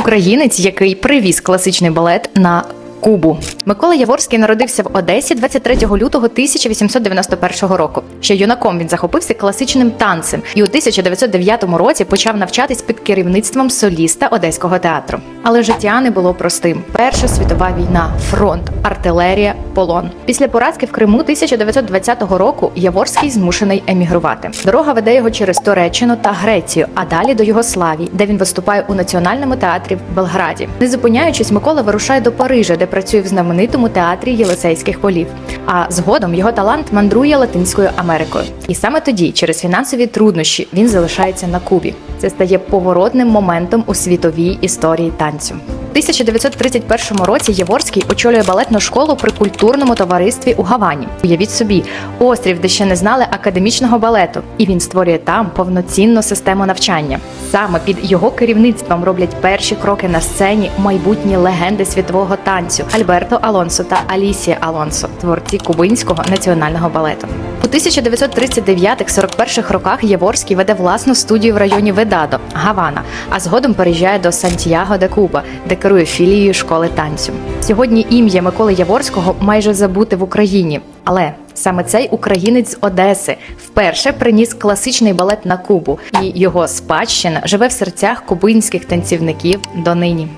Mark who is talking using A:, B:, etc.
A: Українець, який привіз класичний балет на Кубу. Микола Яворський народився в Одесі 23 лютого 1891 року. Ще юнаком він захопився класичним танцем і у 1909 році почав навчатись під керівництвом соліста Одеського театру. Але життя не було простим. Перша світова війна, фронт, артилерія, полон. Після поразки в Криму 1920 року Яворський змушений емігрувати. Дорога веде його через Туреччину та Грецію, а далі до Югославії, де він виступає у національному театрі в Белграді. Не зупиняючись, Микола вирушає до Парижа, де працює в знаменитому театрі Єлисейських полів. А згодом його талант мандрує Латинською Америкою. І саме тоді, через фінансові труднощі, він залишається на Кубі. Це стає поворотним моментом у світовій історії танцю. У 1931 році Яворський очолює балетну школу при культурному товаристві у Гавані. Уявіть собі, острів, де ще не знали академічного балету, і він створює там повноцінну систему навчання. Саме під його керівництвом роблять перші кроки на сцені майбутні легенди світового танцю Альберто Алонсо та Алісія Алонсо, творці кубинського національного балету. У 1939-41 роках Яворський веде власну студію в районі Ведадо, Гавана, а згодом переїжджає до Сантьяго де Куба, де керує філією школи танцю. Сьогодні ім'я Миколи Яворського майже забуте в Україні, але саме цей українець з Одеси вперше приніс класичний балет на Кубу, і його спадщина живе в серцях кубинських танцівників донині.